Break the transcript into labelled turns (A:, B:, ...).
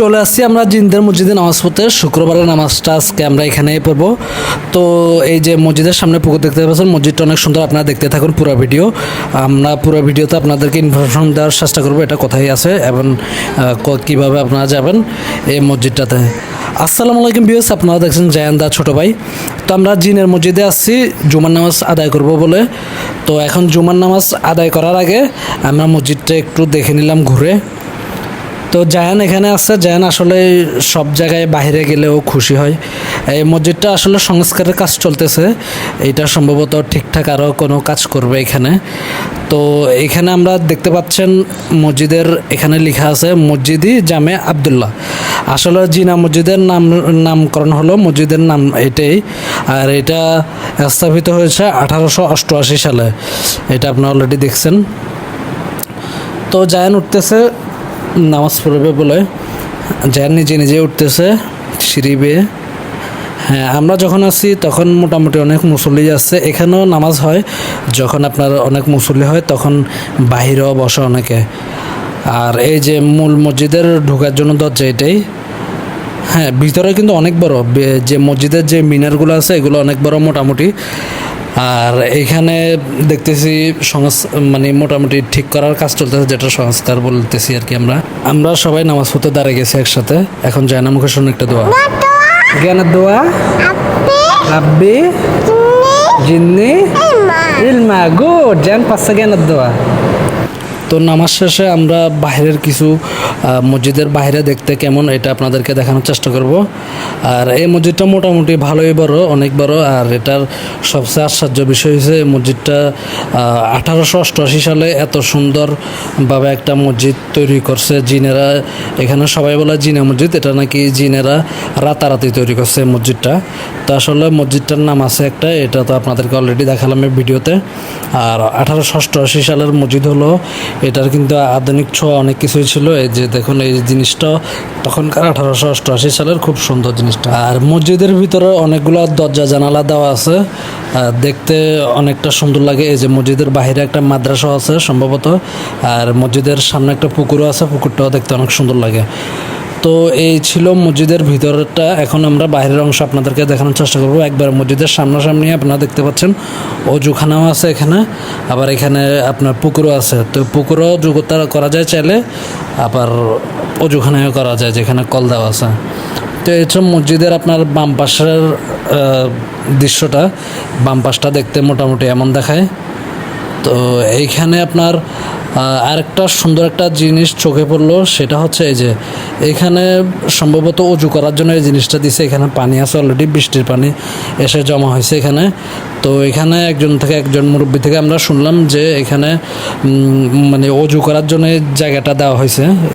A: চলে আসছি আমরা জিন্দের মসজিদে নামাজ পড়তে। শুক্রবারের নামাজটা আজকে আমরা এখানে পড়ব। তো এই যে মসজিদের সামনে পুকুর দেখতে পাচ্ছেন, মসজিদটা অনেক সুন্দর, আপনারা দেখতে থাকুন পুরো ভিডিও। আমরা পুরো ভিডিওতে আপনাদেরকে ইনফরমেশন দেওয়ার চেষ্টা করব, এটা কোথায় আছে এবং কীভাবে আপনারা যাবেন এই মসজিদটাতে। আসসালামু আলাইকুম বিয়স আপনারা দেখছেন জায়ান্দা ছোটো ভাই। তো আমরা জিনের মসজিদে আসছি, জুমার নামাজ আদায় করব বলে। তো এখন জুমার নামাজ আদায় করার আগে আমরা মসজিদটা একটু দেখে নিলাম ঘুরে। তো জায়ান এখানে আছে। জায়ান আসলে সব জায়গায় বাইরে গেলেও খুশি হয়। এই মসজিদটা আসলে সংস্কারের কাজ চলতেছে। এটা সম্ভবত ঠিকঠাক আরও কোনো কাজ করবে এখানে। তো এখানে আমরা দেখতে পাচ্ছেন মসজিদের এখানে লেখা আছে, মসজিদি জামে আবদুল্লাহ। আসলে জিনা মসজিদের নাম, নামকরণ হলো মসজিদের নাম এটাই। আর এটা স্থাপিত হয়েছে আঠারোশো অষ্টআশি সালে। এটা আপনি অলরেডি দেখছেন। তো জায়ান উঠতেছে। নামাজ পড়বে বলে। যার নিজে নিজে উঠতেছে সিঁড়ি বেয়ে হ্যাঁ আমরা যখন আসি তখন মোটামুটি অনেক মুসল্লি আসছে এখানেও নামাজ হয়। যখন আপনার অনেক মুসল্লি হয়, তখন বাহিরেও বসে অনেকে। আর এই যে মূল মসজিদের ঢোকার জন্য দরজা এটাই। হ্যাঁ ভিতরে কিন্তু অনেক বড়। যে মসজিদের যে মিনারগুলো আছে, এগুলো অনেক বড় মোটামুটি। আর এখানে দেখতেছি মানে মোটামুটি ঠিক করার কাজ চলতেছে যেটা সংস্কার বলতেছি আর কি আমরা। আমরা সবাই নামাজ পড়তে দাঁড়িয়ে গেছি একসাথে। এখন জায়না মুখে শুনে একটা দোয়া। জ্ঞানের দোয়া? আব্বি? জিন্নি? ইলমা। গুড জ্ঞান পাঁচটা জ্ঞানের দোয়া। তো নামাজ শেষে আমরা বাইরের কিছু মসজিদের বাইরে দেখতে কেমন এটা আপনাদেরকে দেখানোর চেষ্টা করব। আর এই মসজিদটা মোটামুটি ভালোই বড়, অনেক বড়, আর এটার সবচেয়ে আশ্চর্য বিষয় হচ্ছে মসজিদটা আঠারোশো অষ্টআশি সালে এত সুন্দরভাবে একটা মসজিদ তৈরি করছে জিনেরা। এখানে সবাই বলে জিনা মসজিদ, এটা নাকি জিনেরা রাতারাতি তৈরি করছে মসজিদটা। তো আসলে মসজিদটার নাম আছে একটা, এটা তো আপনাদেরকে অলরেডি দেখালাম এই ভিডিওতে। আর আঠারোশো অষ্টআশি সালের মসজিদ হলো এটার কিন্তু আধুনিক ছোঁয়া অনেক কিছুই ছিল। এই যে দেখুন, এই জিনিসটা তখনকার আঠারোশো অষ্টআশি সালের খুব সুন্দর জিনিসটা। আর মসজিদের ভিতরে অনেকগুলো দরজা, জানালা দেওয়া আছে। দেখতে অনেকটা সুন্দর লাগে। এই যে মসজিদের বাহিরে একটা মাদ্রাসা আছে সম্ভবত। আর মসজিদের সামনে একটা পুকুরও আছে। পুকুরটাও দেখতে অনেক সুন্দর লাগে। তো এই ছিল মসজিদের ভিতরটা। এখন আমরা বাইরের অংশ আপনাদেরকে দেখানোর চেষ্টা করব। একবার মসজিদের সামনাসামনি আপনারা দেখতে পাচ্ছেন, অজুখানাও আছে এখানে, আবার এখানে আপনার পুকুরও আছে। তো পুকুরও যোগ্যতা করা যায় চাইলে, আবার অজুখানাও করা যায় যেখানে কল দেওয়া আছে। তো হচ্ছে মসজিদের আপনার বাম পাশের দৃশ্যটা। বাম পাশটা দেখতে মোটামুটি এমন দেখায়। তো এইখানে আপনার আরেকটা সুন্দর একটা জিনিস চোখে পড়ল, সেটা হচ্ছে এই যে এখানে সম্ভবত উঁচু করার জন্য এই জিনিসটা দিছে, এখানে পানি আছে অলরেডি বৃষ্টির পানি এসে জমা হয়েছে এখানে। তো এখানে একজন থেকে একজন মুরব্বী থেকে আমরা শুনলাম যে এখানে মানে অজু করার জন্য জায়গাটা দেওয়া হয়েছে।